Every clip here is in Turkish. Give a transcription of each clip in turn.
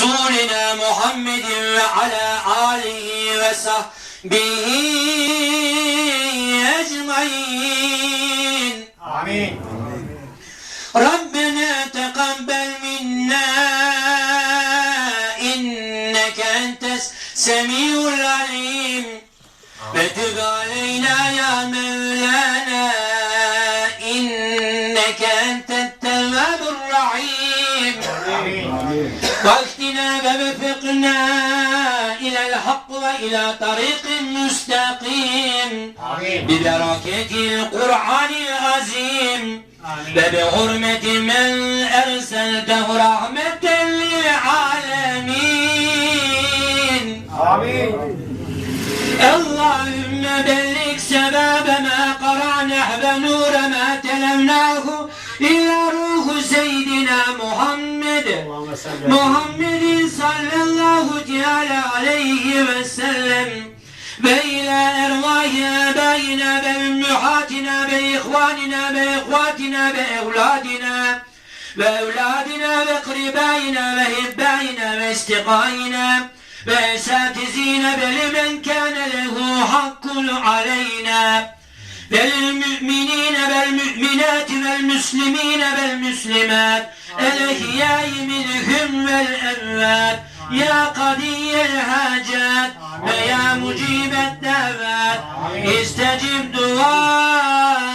Resulina Muhammedin ve ala alihi ve sahbihi ecmain. Amin. Rabbena teqabbel minna inneke entes semiul alim. Ve tüb ya Mevlana واهدنا ووفقنا إلى الحق وإلى طريق مستقيم Amin. ببركة القرآن العظيم وبحرمة من أرسلته رحمة للعالمين Amin. اللهم بلغ سباب ما قرأناه ونور ما تلوناه إلى روح سيدنا محمد Allahümme salli. محمد صلى الله تعالى عليه وسلم وإلى أرواح آبائنا وأمهاتنا وإخواننا وإخواتنا وأولادنا وأولادنا وأقربائنا وأحبائنا وأصدقائنا وأساتذين ولمن كان له حق علينا Vel müminine vel müminati vel müslimine vel müslimat. El ehyâi minhum vel evvâd Ya kadiyel hacat ve ya mucibet davet İstecib duaena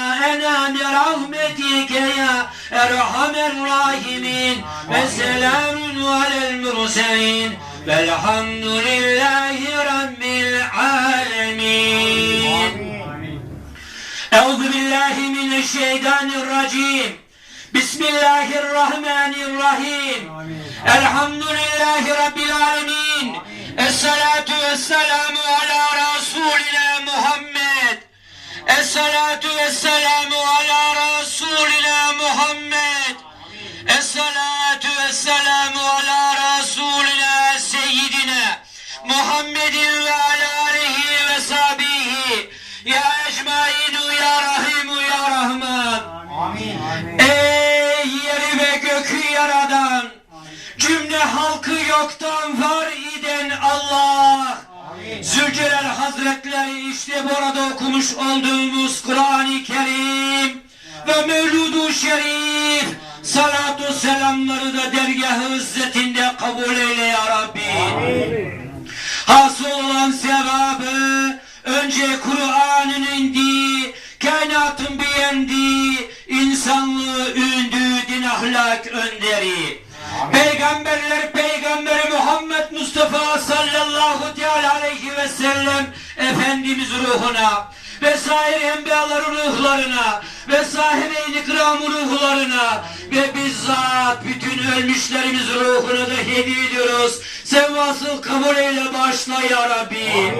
bi rahmetike ya erhamer rahimin. Ve selamun alel murselin. Velhamdülillahi rabbil alemin. Euzu billahi mineşşeytanirracim. Bismillahirrahmanirrahim. Amin. Elhamdülillahi Rabbil alemin. Amin. Esselatu vesselamu ala Resulina Muhammed. Esselatu vesselamu ala Resulina Muhammed. Esselatu cümle halkı yoktan var eden Allah. Zülcelal Hazretleri işte burada okumuş olduğumuz Kur'an-ı Kerim ve Mevlud-u Şerif salatu selamları da dergah-ı izzetinde kabul eyle ya Rabbi. Hasıl olan sevabı önce Kur'an'ın indiği, kainatın beğendiği, insanlığı ündüğü din ahlak önderi. Peygamberler Efendimiz ruhuna ve sair enbiyaların ruhlarına ve sahibe-i ruhlarına ve bizzat bütün ölmüşlerimiz ruhuna da hediye ediyoruz. Sen vasıl kabul eyle başla ya Rabbi.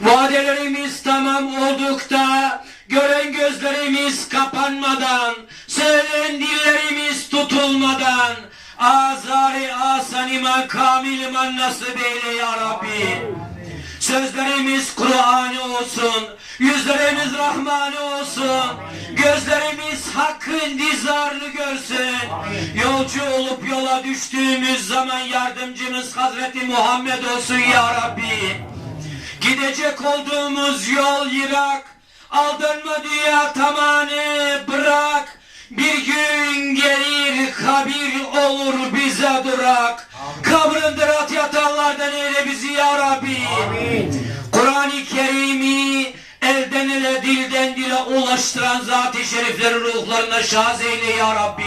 Vadelerimiz tamam oldukta gören gözlerimiz kapanmadan söyleyen dillerimiz tutulmadan azari asan iman kamil iman nasip eyle ya Rabbi. Sözlerimiz Kur'an'ı olsun, yüzlerimiz Rahman'ı olsun, gözlerimiz Hakk'ın dizarını görsün. Yolcu olup yola düştüğümüz zaman yardımcımız Hazreti Muhammed olsun ya Rabbi. Gidecek olduğumuz yol yırak, aldanma dünya tamanı bırak. Bir gün gelir kabir olur bize durak. Kabrındır at yatanlardan eyle bizi ya Rabbi. Kur'an-ı Kerim'i elden ele dilden dile ulaştıran zat-ı şeriflerin ruhlarına şaz eyle ya Rabbi.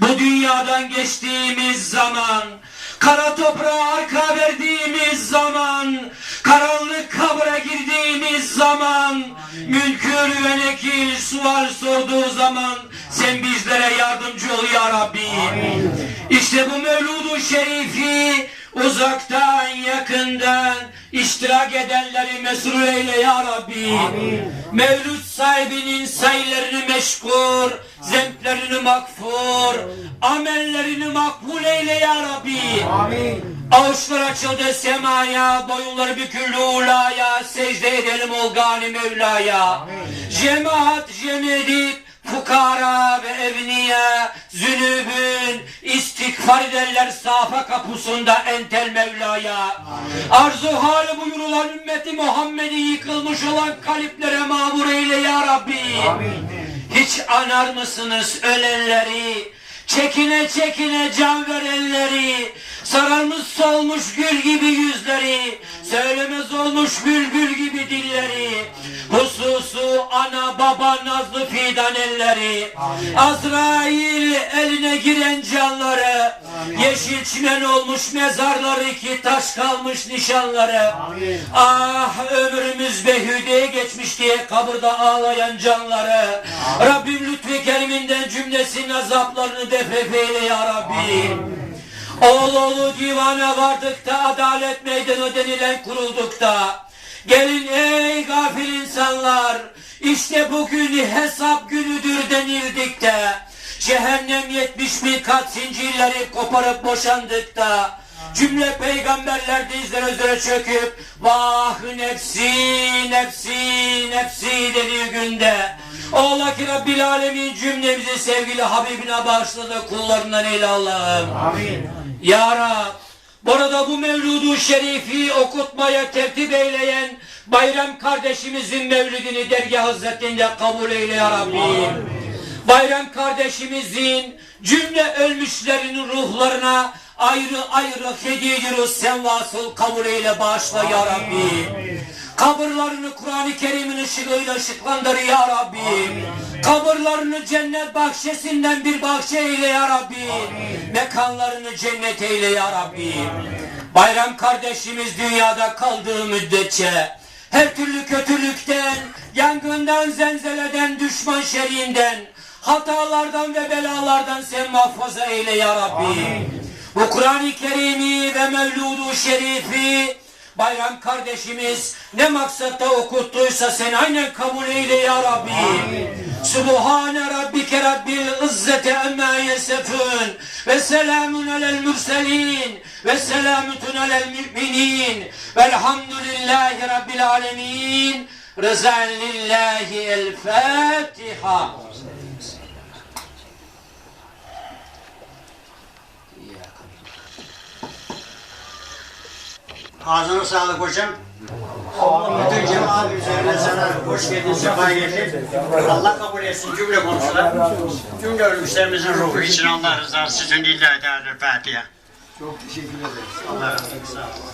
Bu dünyadan geçtiğimiz zaman, kara toprağa arka verdiğimiz zaman, karanlık kabra girdiğimiz zaman, mülkür ve nekil sual sorduğu zaman, sen bizlere yardımcı ol ya Rabbi. İşte bu Mevlud-u Şerifi uzaktan yakından iştirak edenleri mesrur eyle ya Rabbi. Mevlüt sahibinin sayılarını meşgul, zemplerini makfur, amellerini makbul eyle ya Rabbi. Amin. Avuçlar açıldı semaya, boyunları büküldü ulaya, secde edelim ol gani Mevla'ya. Cemaat cem edip, fukara ve evniya, zünübün, istikfar ederler safa kapısında entel Mevla'ya. Arzu hali buyurulan ümmeti Muhammed'i yıkılmış olan kalplere mamur eyle ya Rabbi. Hiç anar mısınız ölenleri? Çekine çekine can verenleri, sararmış solmuş gül gibi yüzleri, söylemez olmuş bülbül gibi dilleri, hususu ana baba nazlı fidan elleri, Azrail eline giren canları, yeşil çimen olmuş mezarları ki taş kalmış nişanları, ah ömrümüz behüdeye geçmiş diye kabırda ağlayan canları, Rabbim lütfi keriminden cümlesinin azaplarını defef eyle ya Rabbi. Oğul oğlu divana vardık da adalet meydanı denilen kurulduk da. Gelin ey gafil insanlar, işte bugün hesap günüdür denildik de. Cehennem yetmiş bin kat zincirleri koparıp boşandık da. Cümle peygamberler dizlere üzere çöküp vah nefsi nefsi nefsi dediği günde Ola ki Rabbil Alemin cümlemizi sevgili Habibine bağışladı kullarından eyle Allah'ım. Amin. Ya Rab, burada bu mevludu şerifi okutmaya tertip eyleyen Bayram kardeşimizin mevlidini dergah hazretinde kabul eyle ya Rabbi. Bayram kardeşimizin cümle ölmüşlerin ruhlarına ayrı ayrı hediyedir sen vasıl kabul eyle bağışla ya Rabbi. Kabırlarını Kur'an-ı Kerim'in ışığıyla ışıklandır ya Rabbi. Kabırlarını cennet bahçesinden bir bahçe eyle ya Rabbi. Mekanlarını cennet eyle ya Rabbi. Bayram kardeşimiz dünyada kaldığı müddetçe her türlü kötülükten, yangından, zelzeleden, düşman şerrinden, hatalardan ve belalardan sen muhafaza eyle ya Rabbi. Bu Kur'an-ı Kerim'i ve Mevludu Şerifi Bayram kardeşimiz ne maksatta okuttuysa sen aynen kabul eyle ya Rabbi. Subhane Rabbike Rabbil İzzete emmâ yesefûn ve selamun alel mürselin ve selametun alel müminin velhamdülillahi Rabbil alemin rızan lillahi el Fatiha. Ağzına sağlık hocam. Bütün cemaat üzerine sana hoş geldin, sefa geldin. Allah kabul etsin cümle komşular. Cümle ölmüşlerimizin ruhu için Allah rızası için lillahi teala Fatiha. Çok teşekkür ederiz. Allah razı olsun. Sağ olun.